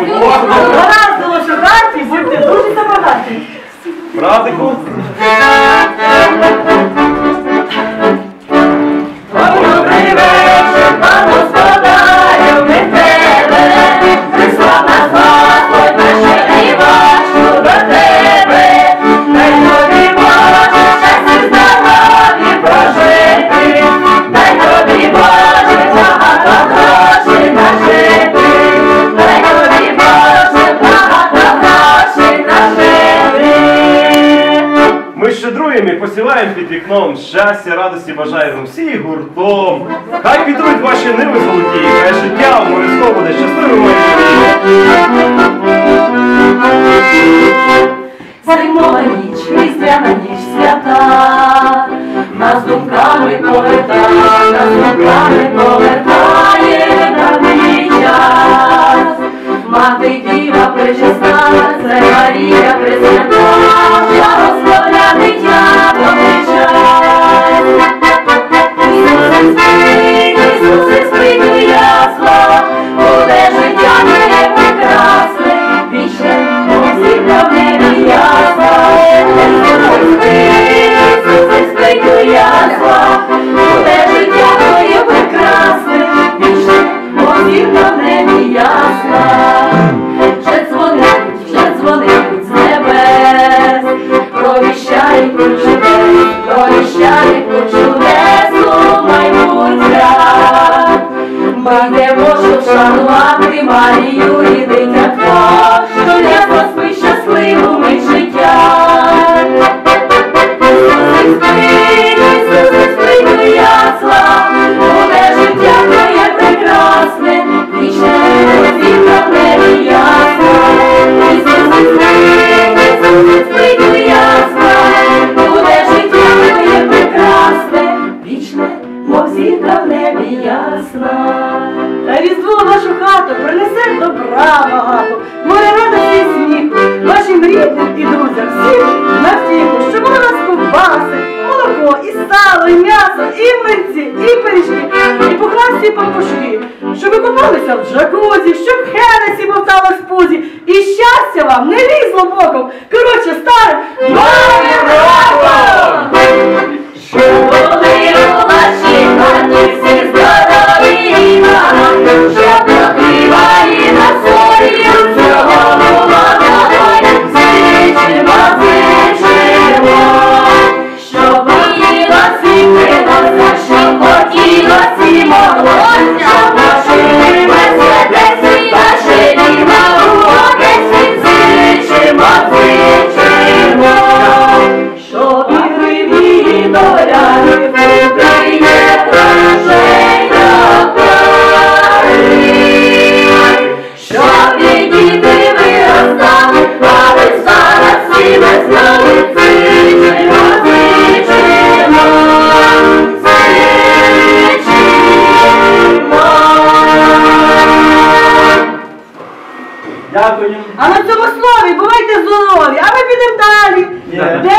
Вона що раді, будьте дуже забагаті. Радику. щедруємо і посіваємо під вікном. Щастя, радості бажаємо всі гуртом. Хай підуть ваші ниви золоті, хай життя обов'язково буде щасливим. Займова ніч, різдвяна ніч свята, нас думками прочитаю, прощанику чудесу майбутня, Ми не можу вшанувати Марію і дитятко, що для вас ми щасливу ми життя. За всіх, на всіх, що у нас ковбаси, молоко, і сало, і м'ясо, і млинці, і пиріжки, і покласті папушки, щоб ви купалися в джакузі, щоб хересі бовтала в пузі, і щастя вам не лізло боком. Коротше, старе. Дякую. А на цьому слові бувайте здорові, а ми підемо далі. Де